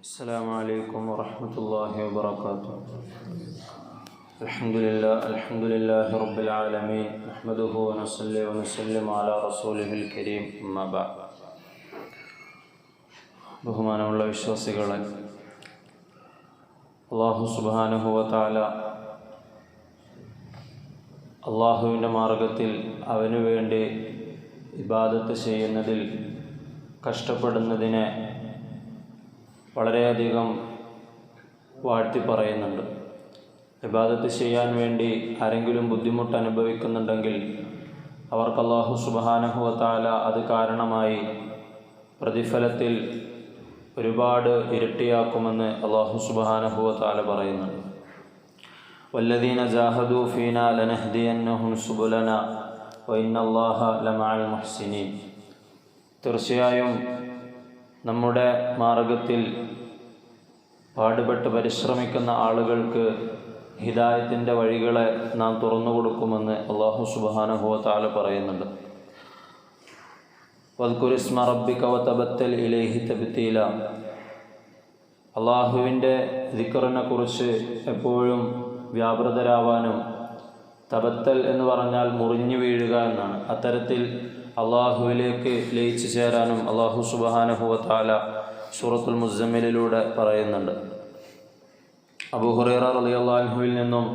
السلام عليكم ورحمة الله وبركاته الحمد لله الحمد لله رب العالمين نحمده ونصلي ونسلم على رسوله الكريم أما بعد ബഹുമാനമുള്ള വിശ്വാസികളെ അള്ളാഹു സുബാനുഹുവത്താല അള്ളാഹുവിൻ്റെ മാർഗത്തിൽ അവനു വേണ്ടി ഇബാദത്ത് ചെയ്യുന്നതിൽ കഷ്ടപ്പെടുന്നതിനെ വളരെയധികം വാഴ്ത്തി പറയുന്നുണ്ട്. ഇബാദത്ത് ചെയ്യാൻ വേണ്ടി ആരെങ്കിലും ബുദ്ധിമുട്ട് അനുഭവിക്കുന്നുണ്ടെങ്കിൽ അവർക്ക് അള്ളാഹു സുബാനഹുവത്താല അത് കാരണമായി പ്രതിഫലത്തിൽ ഒരുപാട് ഇരട്ടിയാക്കുമെന്ന് അള്ളാഹു സുബാനഹുവത്താല പറയുന്നുണ്ട്. വല്ലദീന ജാഹദു ഫീന ലനഹ്ദിയന്നഹും സുബുലന വൈനല്ലാഹ ലമാൽ മുഹ്സിനീൻ. തീർച്ചയായും നമ്മുടെ മാർഗത്തിൽ പാടുപെട്ട് പരിശ്രമിക്കുന്ന ആളുകൾക്ക് ഹിദായത്തിന്റെ വഴികളെ നാം തുറന്നു കൊടുക്കുമെന്ന് അള്ളാഹു സുബാനുഹുവ താല പറയുന്നുണ്ട്. വൽക്കുരിസ്മ റബ്ബിക വതബത്തൽ ഇലൈഹി തബ്തീല അള്ളാഹുവിന്റെ ദിക്കറിനെ കുറിച്ച് എപ്പോഴും വ്യാപൃതരാവാനും തബത്തൽ എന്ന് പറഞ്ഞാൽ മുറിഞ്ഞു വീഴുക എന്നാണ്. അത്തരത്തിൽ അള്ളാഹുവിലേക്ക് ലയിച്ചു ചേരാനും അള്ളാഹു സുബാനഹുവ താല സൂറത്തുൽ മുസമ്മിലിലൂടെ പറയുന്നുണ്ട്. അബുഹുറൈറ അള്ളാഹുവിൽ നിന്നും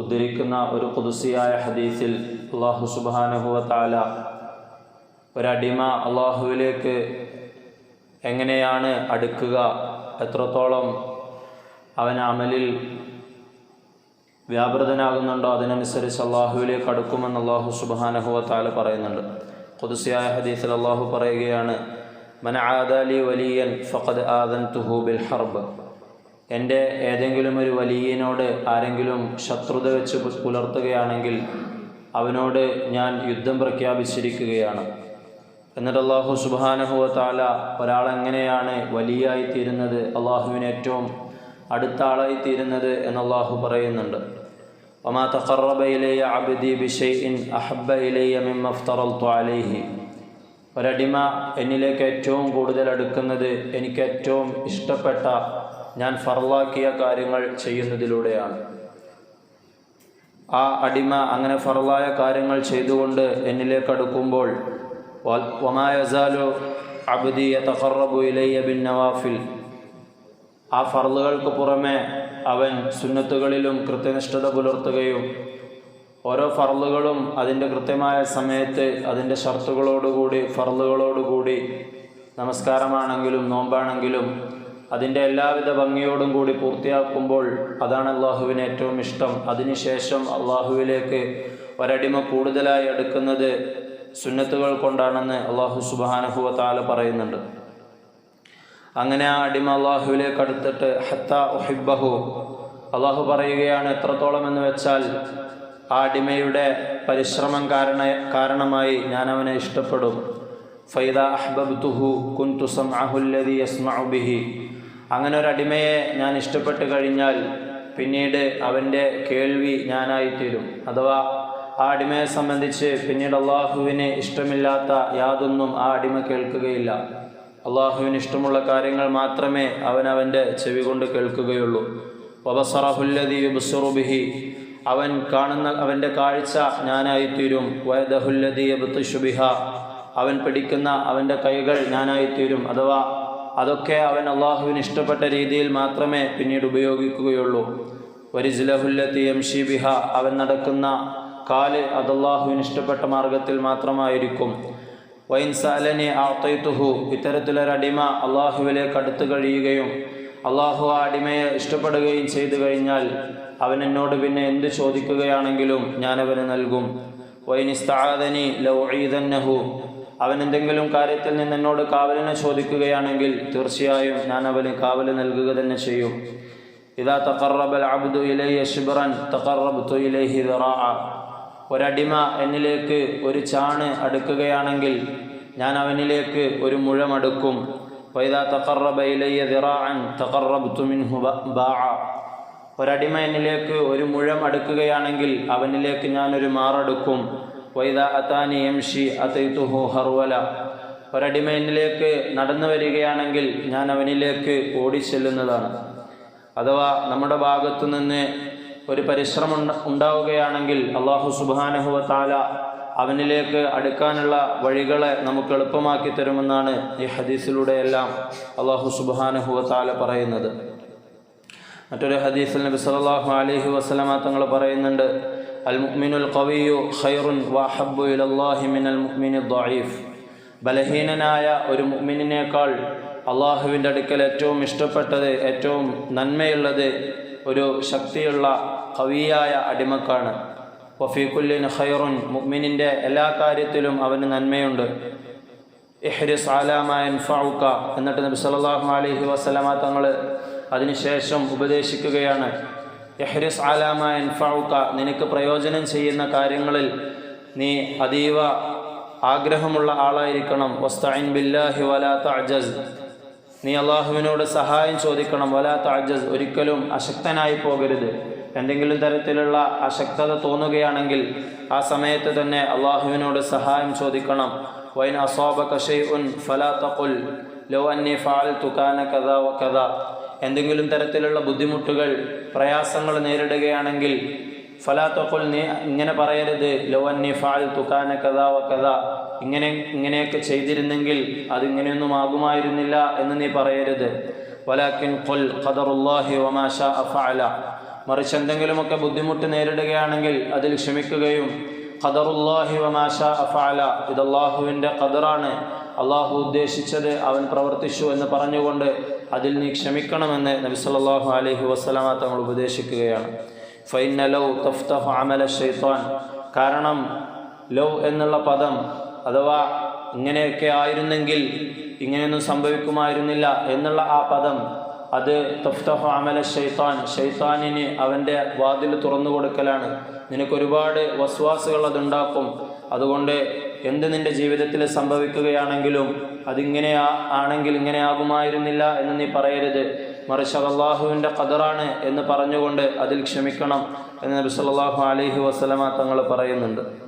ഉദ്ധരിക്കുന്ന ഒരു കുതുസിയായ ഹദീസിൽ അള്ളാഹു സുബാനഹുവ താല ഒരടിമ അള്ളാഹുവിലേക്ക് എങ്ങനെയാണ് അടുക്കുക എത്രത്തോളം അവൻ അമലിൽ വ്യാപൃതനാകുന്നുണ്ടോ അതിനനുസരിച്ച് അള്ളാഹുവിലേക്ക് അടുക്കുമെന്ന് അള്ളാഹു സുബാനഹുവ താല പറയുന്നുണ്ട്. കൊതുസിയായ ഹദീസിൽ അള്ളാഹു പറയുകയാണ് മന ആദാലി വലിയൻ ഫഖദ് ആദൻ തുഹു ബിൽ ഹർബ്. എന്റെ ഏതെങ്കിലും ഒരു വലിയനോട് ആരെങ്കിലും ശത്രുത വെച്ച് പുലർത്തുകയാണെങ്കിൽ അവനോട് ഞാൻ യുദ്ധം പ്രഖ്യാപിച്ചിരിക്കുകയാണ്. എന്നിട്ട് അള്ളാഹു സുബാനഹുവ താല ഒരാളെങ്ങനെയാണ് വലിയായി തീരുന്നത് ഏറ്റവും അടുത്ത ആളായി തീരുന്നത് എന്ന് അള്ളാഹു പറയുന്നുണ്ട്. ഒമാ تقرب إلي عبدي بشيء أحب إلي مما افترضت عليه. ഒരടിമ എന്നിലേക്ക് ഏറ്റവും കൂടുതൽ അടുക്കുന്നത് എനിക്ക് ഏറ്റവും ഇഷ്ടപ്പെട്ട ഞാൻ ഫർലാക്കിയ കാര്യങ്ങൾ ചെയ്യുന്നതിലൂടെയാണ്. ആ അടിമ അങ്ങനെ ഫറലായ കാര്യങ്ങൾ ചെയ്തുകൊണ്ട് എന്നിലേക്ക് അടുക്കുമ്പോൾ വമായസാലു അബ്ദിയ തഖറബു ഇലയ്യ ബിൻ നവാഫിൽ ആ ഫർളുകൾക്ക് പുറമെ അവൻ സുന്നത്തുകളിലും കൃത്യനിഷ്ഠത പുലർത്തുകയും ഓരോ ഫർളുകളും അതിന്റെ കൃത്യമായ സമയത്ത് അതിന്റെ ഷർത്തുകളോടുകൂടി ഫർളുകളോടുകൂടി നമസ്കാരമാണെങ്കിലും നോമ്പാണെങ്കിലും അതിന്റെ എല്ലാവിധ ഭംഗിയോടും കൂടി പൂർത്തിയാക്കുമ്പോൾ അതാണ് അള്ളാഹുവിന് ഏറ്റവും ഇഷ്ടം. അതിനുശേഷം അള്ളാഹുവിലേക്ക് ഒരടിമ കൂടുതലായി എടുക്കുന്നത് സുന്നത്തുകൾ കൊണ്ടാണെന്ന് അള്ളാഹു സുബാനഹുവ താല പറയുന്നുണ്ട്. അങ്ങനെ ആ അടിമ അള്ളാഹുവിലേക്ക് അടുത്തിട്ട് ഹത്ത ഒഹിബഹു അള്ളാഹു പറയുകയാണ് എത്രത്തോളം എന്ന് വെച്ചാൽ ആ അടിമയുടെ പരിശ്രമം കാരണ കാരണമായി ഞാൻ അവനെ ഇഷ്ടപ്പെടും. ഫൈദ അഹ്ബബ്തുഹു കുൻതു അഹുല്ലതി യസ്മഉ ബിഹി. അങ്ങനെ ഒരു അടിമയെ ഞാൻ ഇഷ്ടപ്പെട്ട് കഴിഞ്ഞാൽ പിന്നീട് അവന്റെ കേൾവി ഞാനായിത്തീരും. അഥവാ ആ അടിമയെ സംബന്ധിച്ച് പിന്നീട് അള്ളാഹുവിന് ഇഷ്ടമില്ലാത്ത യാതൊന്നും ആ അടിമ കേൾക്കുകയില്ല. അള്ളാഹുവിന് ഇഷ്ടമുള്ള കാര്യങ്ങൾ മാത്രമേ അവൻ ചെവി കൊണ്ട് കേൾക്കുകയുള്ളൂ. വബസറഹുല്ലതി ബുസുറുബിഹി അവൻ കാണുന്ന അവന്റെ കാഴ്ച ഞാനായിത്തീരും. വയദഹുല്ലതി ബുത്തുഷുബിഹ അവൻ പിടിക്കുന്ന അവന്റെ കൈകൾ ഞാനായിത്തീരും. അഥവാ അതൊക്കെ അവൻ അള്ളാഹുവിന് ഇഷ്ടപ്പെട്ട രീതിയിൽ മാത്രമേ പിന്നീട് ഉപയോഗിക്കുകയുള്ളൂ. വരിസ്ലഹുല്ലത്തി എം ഷിബിഹ അവൻ നടക്കുന്ന കാൽ അത് അള്ളാഹുവിന് ഇഷ്ടപ്പെട്ട മാർഗത്തിൽ മാത്രമായിരിക്കും. വൈൻസാലനെ ആത്തൈത്തുഹു ഇത്തരത്തിലൊരടിമ അള്ളാഹുവിലേക്ക് അടുത്തു കഴിയുകയും അള്ളാഹു ആ അടിമയെ ഇഷ്ടപ്പെടുകയും ചെയ്തു കഴിഞ്ഞാൽ അവൻ എന്നോട് പിന്നെ എന്ത് ചോദിക്കുകയാണെങ്കിലും ഞാൻ അവന് നൽകും വൈനിസ്താദനി ലൗഈദന്നഹു അവൻ എന്തെങ്കിലും കാര്യത്തിൽ നിന്ന് എന്നോട് കാവലിനെ ചോദിക്കുകയാണെങ്കിൽ തീർച്ചയായും ഞാൻ അവന് കാവൽ നൽകുക തന്നെ ചെയ്യും. ഇതാ തഖറബൽ അബ്ദു ഇലൈ ഷിബ്റൻ തഖറബ്തു ഇലൈഹി ദിറാഅ ഒരടിമ എന്നിലേക്ക് ഒരു ചാണ് അടുക്കുകയാണെങ്കിൽ ഞാൻ അവനിലേക്ക് ഒരു മുഴമടുക്കും വൈദാ തഖറബ ഇലയ്യ തഖറബ്തു മിൻഹു ഒരടിമ എന്നിലേക്ക് ഒരു മുഴം അടുക്കുകയാണെങ്കിൽ അവനിലേക്ക് ഞാൻ ഒരു മാറടുക്കും. വൈദ അതാനി യംഷി അതൈതുഹു ഹർവല. ഒരടിമ എന്നിലേക്ക് നടന്നു വരികയാണെങ്കിൽ ഞാൻ അവനിലേക്ക് ഓടിച്ചെല്ലുന്നതാണ്. അഥവാ നമ്മുടെ ഭാഗത്തു നിന്ന് ഒരു പരിശ്രമം ഉണ്ട- ഉണ്ടാവുകയാണെങ്കിൽ അള്ളാഹു സുബാനഹുവ താല അവനിലേക്ക് അടുക്കാനുള്ള വഴികളെ നമുക്ക് എളുപ്പമാക്കി തരുമെന്നാണ് ഈ ഹദീസിലൂടെ ഹദീസിലൂടെയെല്ലാം അള്ളാഹു സുബാനഹുവ താല പറയുന്നത്. മറ്റൊരു ഹദീസിൽ നബി സല്ലല്ലാഹു അലഹി വസല്ലമ തങ്ങൾ പറയുന്നുണ്ട് അൽ മുഅ്മിനുൽ ഖവിയു ഖൈറുൻ വഹബ്ബു ഇലല്ലാഹി മിനൽ മുഅ്മിനി ദായിഫ് ബലഹീനനായ ഒരു മുഅ്മിനിനേക്കാൾ അള്ളാഹുവിന്റെ അടുക്കൽ ഏറ്റവും ഇഷ്ടപ്പെട്ടത് ഏറ്റവും നന്മയുള്ളത് ഒരു ശക്തിയുള്ള കവിയായ അടിമക്കാണ്. വഫീഖുല്ലിൻ ഖൈറുൻ മുഗ്മിനിന്റെ എല്ലാ കാര്യത്തിലും അവന് നന്മയുണ്ട്. ഇഹ്രിസ് ആലാമായൻ ഫൗക്ക എന്നിട്ട് നബി സല്ലല്ലാഹു അലഹി വസല്ലമ തങ്ങൾ അതിനുശേഷം ഉപദേശിക്കുകയാണ്. ഇഹ്രിസ് ആലാമ എൻഫൗക്ക നിനക്ക് പ്രയോജനം ചെയ്യുന്ന കാര്യങ്ങളിൽ നീ അതീവ ആഗ്രഹമുള്ള ആളായിരിക്കണം. വസ്തൈൻ ബില്ലാഹി വലാത്ത തഅജസ്. നീ അള്ളാഹുവിനോട് സഹായം ചോദിക്കണം. വലാ അജസ് ഒരിക്കലും അശക്തനായി പോകരുത്. എന്തെങ്കിലും തരത്തിലുള്ള അശക്തത തോന്നുകയാണെങ്കിൽ ആ സമയത്ത് തന്നെ അള്ളാഹുവിനോട് സഹായം ചോദിക്കണം. വൈൻ അസ്വാബക ഷൈഉൻ ഫലാ തഖുൽ ലോ അന്നി ഫാൽ കാന കഥ കഥ എന്തെങ്കിലും തരത്തിലുള്ള ബുദ്ധിമുട്ടുകൾ പ്രയാസങ്ങൾ നേരിടുകയാണെങ്കിൽ ഫലാ തഖുൽ നീ ഇങ്ങനെ പറയരുത്. ലോ അന്നി ഫാൽ കാന കഥ കഥ ഇങ്ങനെ ഇങ്ങനെയൊക്കെ ചെയ്തിരുന്നെങ്കിൽ അതിങ്ങനെയൊന്നും ആകുമായിരുന്നില്ല എന്ന് നീ പറയരുത്. വലാക്കിൻ കൊൽ ഖദറുല്ലാഹി വമാഷ അഫഅല ഫഅല. മറിച്ച് എന്തെങ്കിലുമൊക്കെ ബുദ്ധിമുട്ട് നേരിടുകയാണെങ്കിൽ അതിൽ ക്ഷമിക്കുകയും ഖദറുല്ലാഹി വമാഷ അഫഅല ഇത് അള്ളാഹുവിന്റെ ഖദറാണ്. അള്ളാഹു ഉദ്ദേശിച്ചത് അവൻ പ്രവർത്തിച്ചു എന്ന് പറഞ്ഞുകൊണ്ട് അതിൽ നീ ക്ഷമിക്കണമെന്ന് നബി സല്ലല്ലാഹു അലൈഹി വസല്ലമ തങ്ങൾ ഉപദേശിക്കുകയാണ്. ഫൈൻ ലൗ തഫ്തഫ് അമല ഷെയ്ത്താൻ കാരണം ലൗ എന്നുള്ള പദം അഥവാ ഇങ്ങനെയൊക്കെ ആയിരുന്നെങ്കിൽ ഇങ്ങനെയൊന്നും സംഭവിക്കുമായിരുന്നില്ല എന്നുള്ള ആ പദം അത് തഫ്തഹ അമല ഷെയ്ത്താൻ ഷെയ്ത്താനിന് അവന്റെ വാതിൽ തുറന്നു കൊടുക്കലാണ്. നിനക്കൊരുപാട് വസ്വാസുകൾ അതുണ്ടാക്കും. അതുകൊണ്ട് എന്ത് നിന്റെ ജീവിതത്തിൽ സംഭവിക്കുകയാണെങ്കിലും അതിങ്ങനെ ആണെങ്കിൽ ഇങ്ങനെ ആകുമായിരുന്നില്ല എന്ന് നീ പറയരുത്. മറിച്ച് അള്ളാഹുവിന്റെ ഖദറാണ് എന്ന് പറഞ്ഞുകൊണ്ട് അതിൽ ക്ഷമിക്കണം എന്ന് നബി സല്ലല്ലാഹു അലൈഹി വസല്ലമ തങ്ങൾ പറയുന്നുണ്ട്.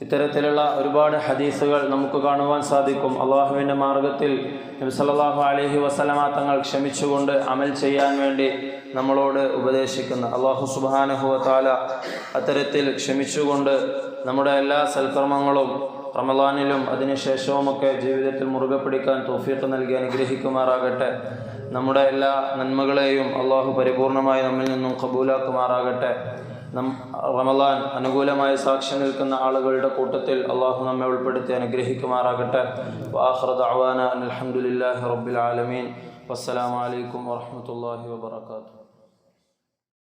ഇത്തരത്തിലുള്ള ഒരുപാട് ഹദീസുകൾ നമുക്ക് കാണുവാൻ സാധിക്കും. അള്ളാഹുവിന്റെ മാർഗത്തിൽ നബി അലഹി വസല്ലമ തങ്ങൾ ക്ഷമിച്ചുകൊണ്ട് അമൽ ചെയ്യാൻ വേണ്ടി നമ്മളോട് ഉപദേശിക്കുന്ന. അള്ളാഹു സുബാനഹുവത്താല അത്തരത്തിൽ ക്ഷമിച്ചുകൊണ്ട് നമ്മുടെ എല്ലാ സൽക്കർമ്മങ്ങളും റമദാനിലും അതിനുശേഷവുമൊക്കെ ജീവിതത്തിൽ മുറുകെ പിടിക്കാൻ തോഫീക്ക് നൽകി അനുഗ്രഹിക്കുമാറാകട്ടെ. നമ്മുടെ എല്ലാ നന്മകളെയും അള്ളാഹു പരിപൂർണമായി നമ്മിൽ നിന്നും കബൂലാക്കുമാറാകട്ടെ റമലാൻ അനുകൂലമായ സാക്ഷി നിൽക്കുന്ന ആളുകളുടെ കൂട്ടത്തിൽ അള്ളാഹു നമ്മെ ഉൾപ്പെടുത്തി അനുഗ്രഹിക്കുമാറാകട്ടെ. വാഹ്റദ് അവാന അലഹമുല്ലാഹി റബ്ബിൽ ആലമീൻ. വസ്സലാമലൈക്കും വാഹമത്തല്ലാഹി വാബർക്കാത്തു